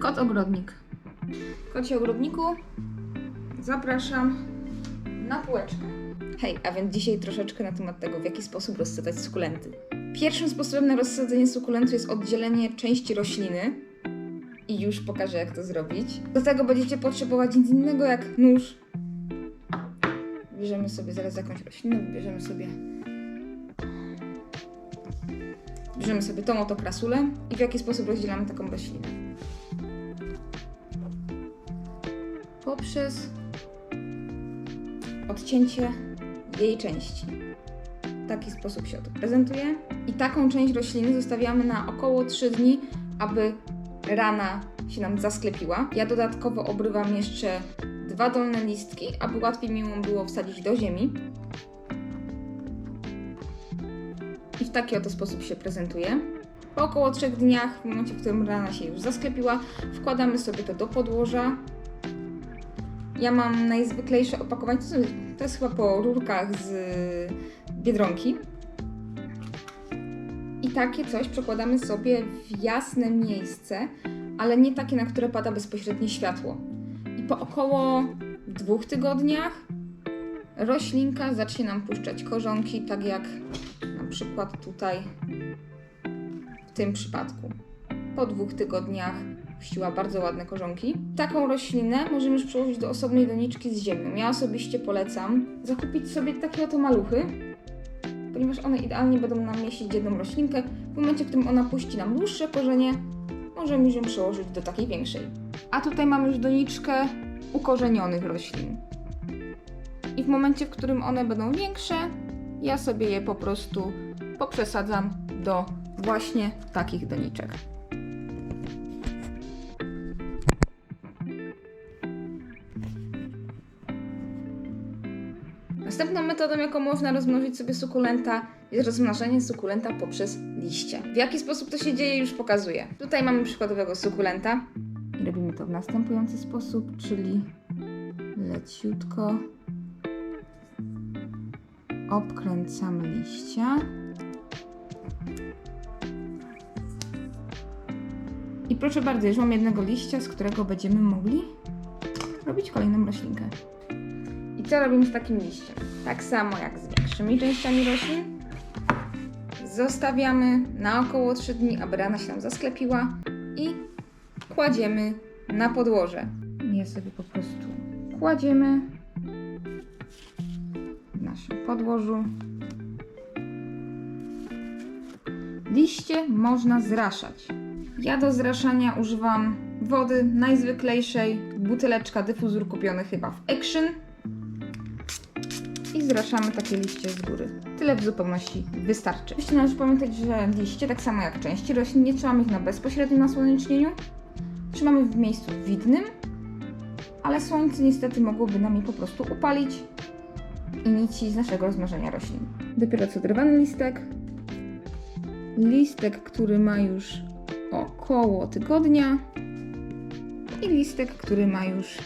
Kot ogrodnik. Kocie ogrodniku, zapraszam na półeczkę. Hej, a więc dzisiaj troszeczkę na temat tego, w jaki sposób rozsadzać sukulenty. Pierwszym sposobem na rozsadzenie sukulentu jest oddzielenie części rośliny. I już pokażę, jak to zrobić. Do tego będziecie potrzebować nic innego jak nóż. Bierzemy sobie zaraz jakąś roślinę, wybierzemy sobie Bierzemy sobie tą oto krasulę i w jaki sposób rozdzielamy taką roślinę. Poprzez odcięcie jej części. W taki sposób się to prezentuje. I taką część rośliny zostawiamy na około 3 dni, aby rana się nam zasklepiła. Ja dodatkowo obrywam jeszcze dwa dolne listki, aby łatwiej mi ją było wsadzić do ziemi. I w taki oto sposób się prezentuje. Po około 3 dniach, w momencie, w którym rana się już zasklepiła, wkładamy sobie to do podłoża. Ja mam najzwyklejsze opakowanie, to, to jest chyba po rurkach z Biedronki. I takie coś przekładamy sobie w jasne miejsce, ale nie takie, na które pada bezpośrednie światło. I po około dwóch tygodniach roślinka zacznie nam puszczać korzonki, tak jak na przykład tutaj w tym przypadku. Po dwóch tygodniach puściła bardzo ładne korzonki. Taką roślinę możemy już przełożyć do osobnej doniczki z ziemią. Ja osobiście polecam zakupić sobie takie oto maluchy, ponieważ one idealnie będą nam mieścić jedną roślinkę. W momencie, w którym ona puści nam dłuższe korzenie, możemy już ją przełożyć do takiej większej. A tutaj mamy już doniczkę ukorzenionych roślin. I w momencie, w którym one będą większe, ja sobie je po prostu poprzesadzam do właśnie takich doniczek. Następną metodą, jaką można rozmnożyć sobie sukulenta, jest rozmnażanie sukulenta poprzez liście. W jaki sposób to się dzieje, już pokazuję. Tutaj mamy przykładowego sukulenta. I robimy to w następujący sposób, czyli leciutko obkręcamy liścia. I proszę bardzo, już mam jednego liścia, z którego będziemy mogli robić kolejną roślinkę. I co robimy z takim liściem? Tak samo jak z większymi częściami roślin. Zostawiamy na około 3 dni, aby rana się nam zasklepiła i kładziemy na podłoże. Je sobie po prostu kładziemy w naszym podłożu. Liście można zraszać. Ja do zraszania używam wody najzwyklejszej, buteleczka dyfuzor kupiony chyba w Action zraszamy takie liście z góry. Tyle w zupełności wystarczy. Oczywiście należy pamiętać, że liście, tak samo jak części roślin, nie trzymamy ich na bezpośrednim nasłonecznieniu. Trzymamy w miejscu widnym, ale słońce niestety mogłoby nam je po prostu upalić i nici z naszego rozmnożenia roślin. Dopiero co oderwany listek. Listek, który ma już około tygodnia i listek, który ma już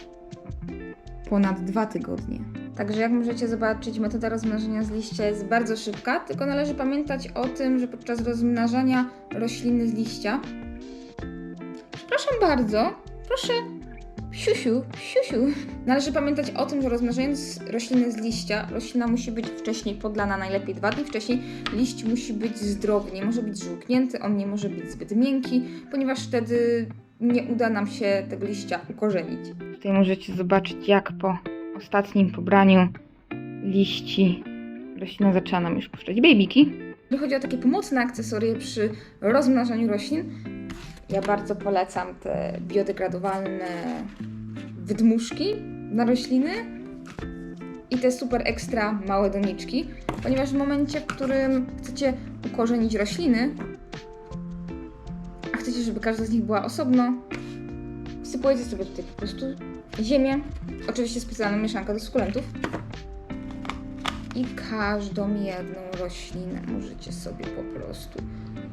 ponad dwa tygodnie. Także jak możecie zobaczyć, metoda rozmnażania z liścia jest bardzo szybka, tylko należy pamiętać o tym, że podczas rozmnażania rośliny z liścia. Przepraszam bardzo, proszę. Siusiu, siusiu. Należy pamiętać o tym, że rozmnażając rośliny z liścia, roślina musi być wcześniej podlana, najlepiej dwa dni wcześniej. Liść musi być zdrowy, nie może być żółknięty, on nie może być zbyt miękki, ponieważ wtedy nie uda nam się tego liścia ukorzenić. Tutaj możecie zobaczyć, jak po ostatnim pobraniu liści roślina zaczęła nam już puszczać babiki. Jeżeli chodzi o takie pomocne akcesorie przy rozmnażaniu roślin, ja bardzo polecam te biodegradowalne wydmuszki na rośliny i te super ekstra małe doniczki, ponieważ w momencie, w którym chcecie ukorzenić rośliny, a chcecie, żeby każda z nich była osobno, wsypujecie sobie tutaj po prostu ziemię, oczywiście specjalną mieszankę do sukulentów i każdą jedną roślinę możecie sobie po prostu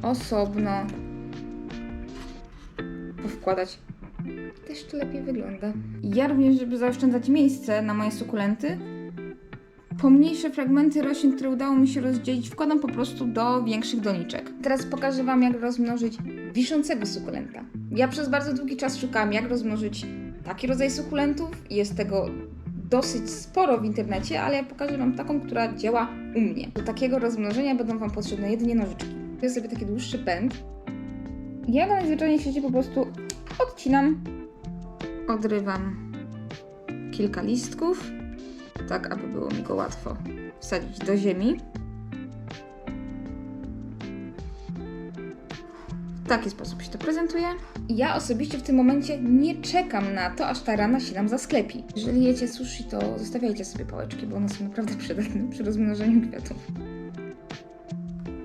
osobno powkładać. Też to lepiej wygląda. Ja również, żeby zaoszczędzać miejsce na moje sukulenty, pomniejsze fragmenty roślin, które udało mi się rozdzielić, wkładam po prostu do większych doniczek. Teraz pokażę Wam, jak rozmnożyć wiszącego sukulenta. Ja przez bardzo długi czas szukałam, jak rozmnożyć taki rodzaj sukulentów jest tego dosyć sporo w internecie, ale ja pokażę Wam taką, która działa u mnie. Do takiego rozmnożenia będą Wam potrzebne jedynie nożyczki. Jest sobie taki dłuższy pęd. Ja go najzwyczajniej w świecie po prostu odcinam, odrywam kilka listków, tak aby było mi go łatwo wsadzić do ziemi. Taki sposób się to prezentuje. Ja osobiście w tym momencie nie czekam na to, aż ta rana się nam zasklepi. Jeżeli jecie sushi, to zostawiajcie sobie pałeczki, bo one są naprawdę przydatne przy rozmnożeniu kwiatów.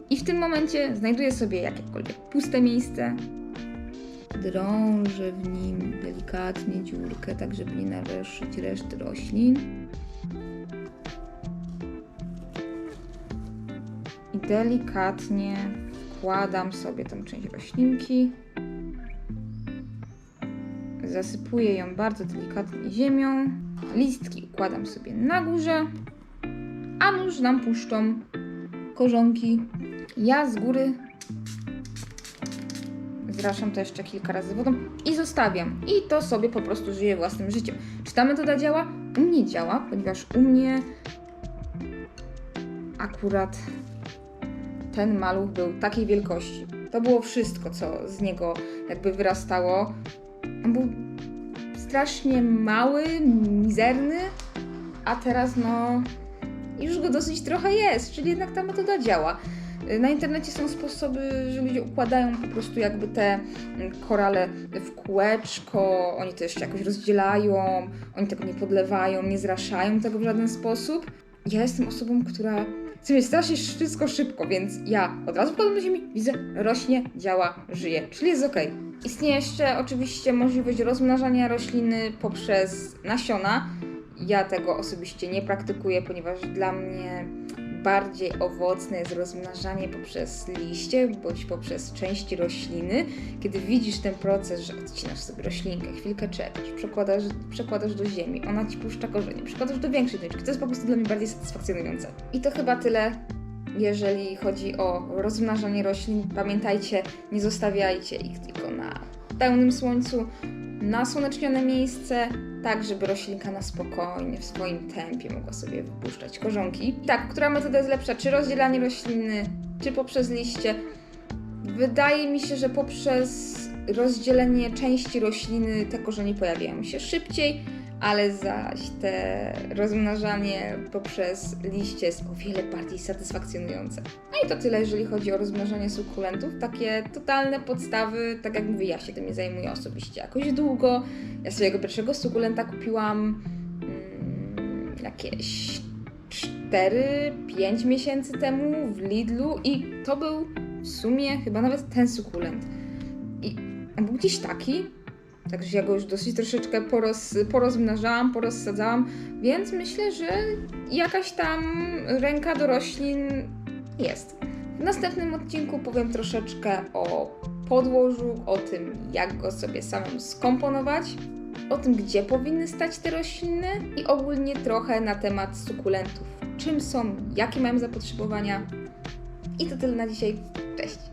I w tym momencie znajduję sobie jakiekolwiek puste miejsce. Drążę w nim delikatnie dziurkę, tak żeby nie naruszyć reszty roślin. I delikatnie wkładam sobie tą część roślinki. Zasypuję ją bardzo delikatnie ziemią. Listki układam sobie na górze, a nóż nam puszczą korzonki. Ja z góry zraszam to jeszcze kilka razy wodą i zostawiam. I to sobie po prostu żyje własnym życiem. Czy ta metoda działa? U mnie działa, ponieważ u mnie akurat ten maluch był takiej wielkości. To było wszystko, co z niego jakby wyrastało. On był strasznie mały, mizerny, a teraz no już go dosyć trochę jest, czyli jednak ta metoda działa. Na internecie są sposoby, że ludzie układają po prostu jakby te korale w kółeczko, oni to jeszcze jakoś rozdzielają, oni tego nie podlewają, nie zraszają tego w żaden sposób. Ja jestem osobą, która mieć strasznie wszystko szybko, więc ja od razu wkładam do ziemi, widzę, rośnie, działa, żyje, czyli jest ok. Istnieje jeszcze oczywiście możliwość rozmnażania rośliny poprzez nasiona. Ja tego osobiście nie praktykuję, ponieważ dla mnie bardziej owocne jest rozmnażanie poprzez liście bądź poprzez części rośliny. Kiedy widzisz ten proces, że odcinasz sobie roślinkę, chwilkę czekasz, przekładasz, przekładasz do ziemi, ona ci puszcza korzenie, przekładasz do większej doniczki, to jest po prostu dla mnie bardziej satysfakcjonujące. I to chyba tyle, jeżeli chodzi o rozmnażanie roślin. Pamiętajcie, nie zostawiajcie ich tylko na pełnym słońcu, nasłonecznione miejsce, tak żeby roślinka na spokojnie, w swoim tempie mogła sobie wypuszczać korzonki. Tak, która metoda jest lepsza? Czy rozdzielanie rośliny, czy poprzez liście? Wydaje mi się, że poprzez rozdzielenie części rośliny te korzenie pojawiają się szybciej, ale zaś te rozmnażanie poprzez liście jest o wiele bardziej satysfakcjonujące. No i to tyle, jeżeli chodzi o rozmnażanie sukulentów. Takie totalne podstawy, tak jak mówię, ja się tym nie zajmuję osobiście jakoś długo. Ja swojego pierwszego sukulenta kupiłam mm, jakieś 4-5 miesięcy temu w Lidlu i to był w sumie chyba nawet ten sukulent. I on był gdzieś taki, Także ja go już dosyć troszeczkę poroz, porozmnażałam, porozsadzałam, więc myślę, że jakaś tam ręka do roślin jest. W następnym odcinku powiem troszeczkę o podłożu, o tym, jak go sobie samemu skomponować, o tym, gdzie powinny stać te rośliny i ogólnie trochę na temat sukulentów. Czym są, jakie mają zapotrzebowania. I to tyle na dzisiaj. Cześć!